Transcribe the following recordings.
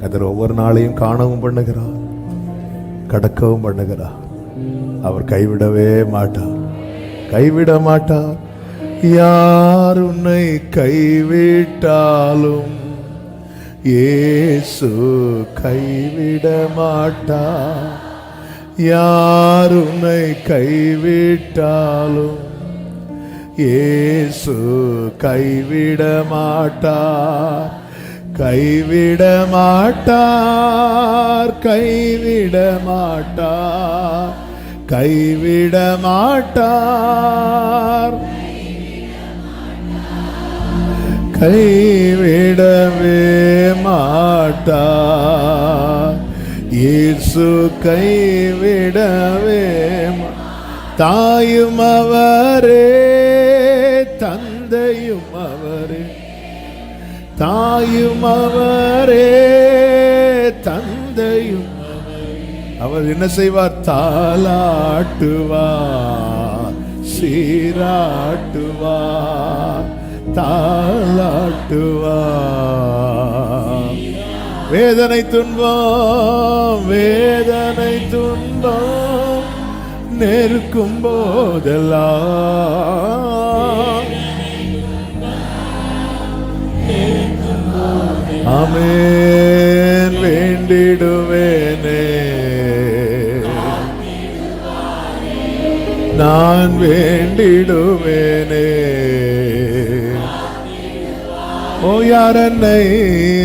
கதர் ஒவ்வொரு நாளையும் காணவும் பண்ணுகிறார் கடக்கவும் பண்ணுகிறார். அவர் கைவிடவே மாட்டார். கைவிட மாட்டார். யார் உன்னை கைவிட்டாலும் ஏசு கைவிட மாட்டார். யார் உன்னை கைவிட்டாலும் ஏசு கைவிட மாட்டார். கைவிட மாட்டார் கைவிட மாட்டார் கைவிட மாட்டார் கைவிடவே மாட்டார். இயேசு கைவிடவே தாயும் அவரே தாயும் அவரே தந்தையும் அவர். என்ன செய்வார்? தாளாட்டுவார் சீராட்டுவார் தாளாட்டுவார். வேதனை துன்பம் வேதனை துன்பம் நெருக்கும் போதெல்லாம். ஆமென். வேண்டிடுவேனே. நான் வேண்டிடுவேனே. ஓ யார் என்னை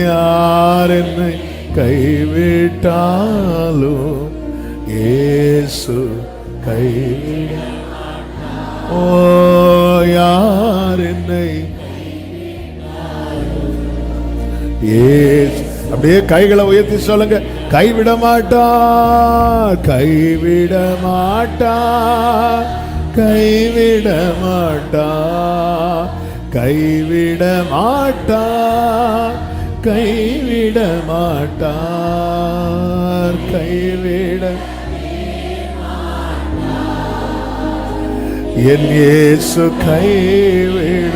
யார் என்னை கைவிட்டாலும் ஏசு கைவிட ஓ ஏஸ் அப்படியே கைகளை உயர்த்தி சொல்லுங்க. கைவிட மாட்டார் கைவிட மாட்டார் கைவிட மாட்டார் கைவிட மாட்டார் கைவிட மாட்டார் கைவிட என் இயேசு கைவிட